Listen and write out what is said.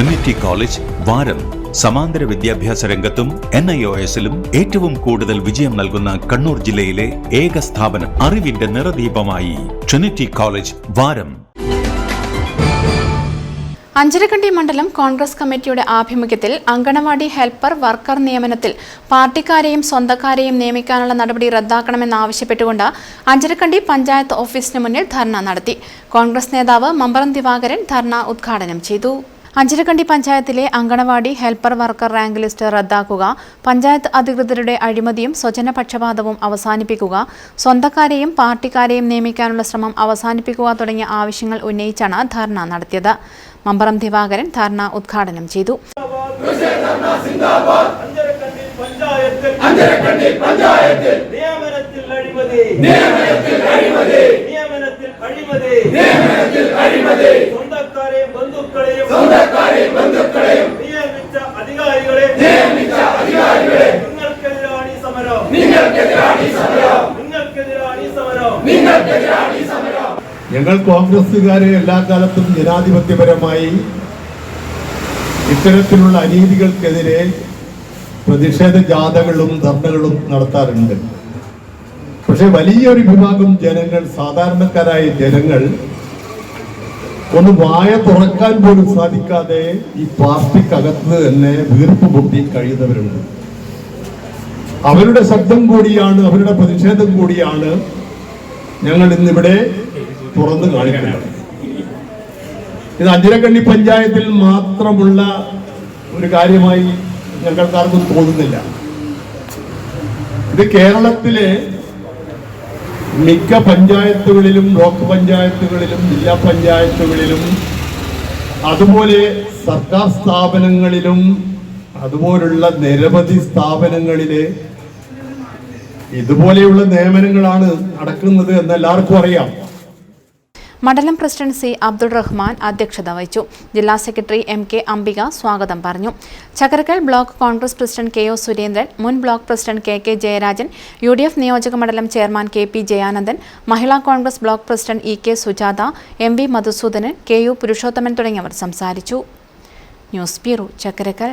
Trinity college വാരം സമാന്തര വിദ്യാഭ്യാസ രംഗത്തും എൻ ഐ ഒ എസിലും ഏറ്റവും കൂടുതൽ വിജയം നൽകുന്ന കണ്ണൂർ ജില്ലയിലെ ഏക സ്ഥാപനം അറിവിന്റെ നിറദീപമായി. ട്രിനിറ്റി കോളേജ് വാരം അഞ്ചരക്കണ്ടി മണ്ഡലം കോൺഗ്രസ് കമ്മിറ്റിയുടെ ആഭിമുഖ്യത്തിൽ അങ്കണവാടി ഹെൽപ്പർ വർക്കർ നിയമനത്തിൽ പാർട്ടിക്കാരെയും സ്വന്തക്കാരെയും നിയമിക്കാനുള്ള നടപടി റദ്ദാക്കണമെന്നാവശ്യപ്പെട്ടുകൊണ്ട് അഞ്ചരക്കണ്ടി പഞ്ചായത്ത് ഓഫീസിന് മുന്നിൽ ധർണ നടത്തി. കോൺഗ്രസ് നേതാവ് മമ്പറം ദിവാകരൻ ധർണ ഉദ്ഘാടനം ചെയ്തു. അഞ്ചരക്കണ്ടി പഞ്ചായത്തിലെ anganwadi helper worker rank list റദ്ദാക്കുക പഞ്ചായത്ത് അധികൃതരുടെ അഴിമതിയും സ്വജനപക്ഷപാതവും അവസാനിപ്പിക്കുക സ്വന്തക്കാരെയും പാർട്ടിക്കാരെയും നിയമിക്കാനുള്ള ശ്രമം അവസാനിപ്പിക്കുക തുടങ്ങിയ ആവശ്യങ്ങൾ ഉന്നയിച്ചാണ് ധർണ നടത്തിയത്. മമ്പറം ദിവാകരൻ ധർണ ഉദ്ഘാടനം ചെയ്തു. നിയമനത്തിൽ അഴിമതി. നിയമനത്തിൽ അഴിമതി. നിയമനത്തിൽ അഴിമതി നിയമനത്തിൽ അഴിമതി സ്വന്തക്കാരെയും ബന്ധുക്കളെയും സ്വന്തക്കാരെയും ബന്ധുക്കളെയും നിയമിച്ച അധികാരികളെ നിയമിച്ച അധികാരികളെ നിങ്ങൾക്കെതിരാണ് ഈ സമരം നിങ്ങൾക്കെതിരാണ് ഈ സമരം നിങ്ങൾക്കെതിരാണ് ഈ സമരം നിങ്ങൾക്കെതിരാണ് ഈ സമരം. ഞങ്ങൾ കോൺഗ്രസ്സുകാരെ എല്ലാ കാലത്തും ജനാധിപത്യപരമായി ഇത്തരത്തിലുള്ള അനീതികൾക്കെതിരെ പ്രതിഷേധ ജാഥകളും ധർണകളും നടത്താറുണ്ട്. പക്ഷെ വലിയൊരു വിഭാഗം ജനങ്ങൾ സാധാരണക്കാരായ ജനങ്ങൾ ഒന്ന് വായ തുറക്കാൻ പോലും സാധിക്കാതെ ഈ പാർട്ടിക്കകത്ത് തന്നെ വീർപ്പ് പൊട്ടി കഴിയുന്നവരുണ്ട്. അവരുടെ ശബ്ദം കൂടിയാണ് അവരുടെ പ്രതിഷേധം കൂടിയാണ് ഞങ്ങൾ ഇന്നിവിടെ തുറന്നു കാണിക്കുന്നത്. ഇത് അഞ്ചരക്കണ്ണി പഞ്ചായത്തിൽ മാത്രമുള്ള ഒരു കാര്യമായി ഞങ്ങൾക്കാർക്കും തോന്നുന്നില്ല. ഇത് കേരളത്തിലെ മിക്ക പഞ്ചായത്തുകളിലും ബ്ലോക്ക് പഞ്ചായത്തുകളിലും ജില്ലാ പഞ്ചായത്തുകളിലും അതുപോലെ സർക്കാർ സ്ഥാപനങ്ങളിലും അതുപോലുള്ള നിരവധി സ്ഥാപനങ്ങളിലെ ഇതുപോലെയുള്ള നിയമനങ്ങളാണ് നടക്കുന്നത് എന്ന് എല്ലാവർക്കും അറിയാം. മണ്ഡലം പ്രസിഡന്റ് സി അബ്ദുൾ റഹ്മാൻ അധ്യക്ഷത വഹിച്ചു. ജില്ലാ സെക്രട്ടറി എം കെ അംബിക സ്വാഗതം പറഞ്ഞു. Chakkarakkal block Congress president K O Surendran മുൻ block president K K Jayarajan U D F നിയോജക മണ്ഡലം chairman K P Jayanandan Mahila Congress block president E K Sujatha M V Madhusudanan K U Purushothaman തുടങ്ങിയവർ സംസാരിച്ചു. News bureau Chakkarakkal.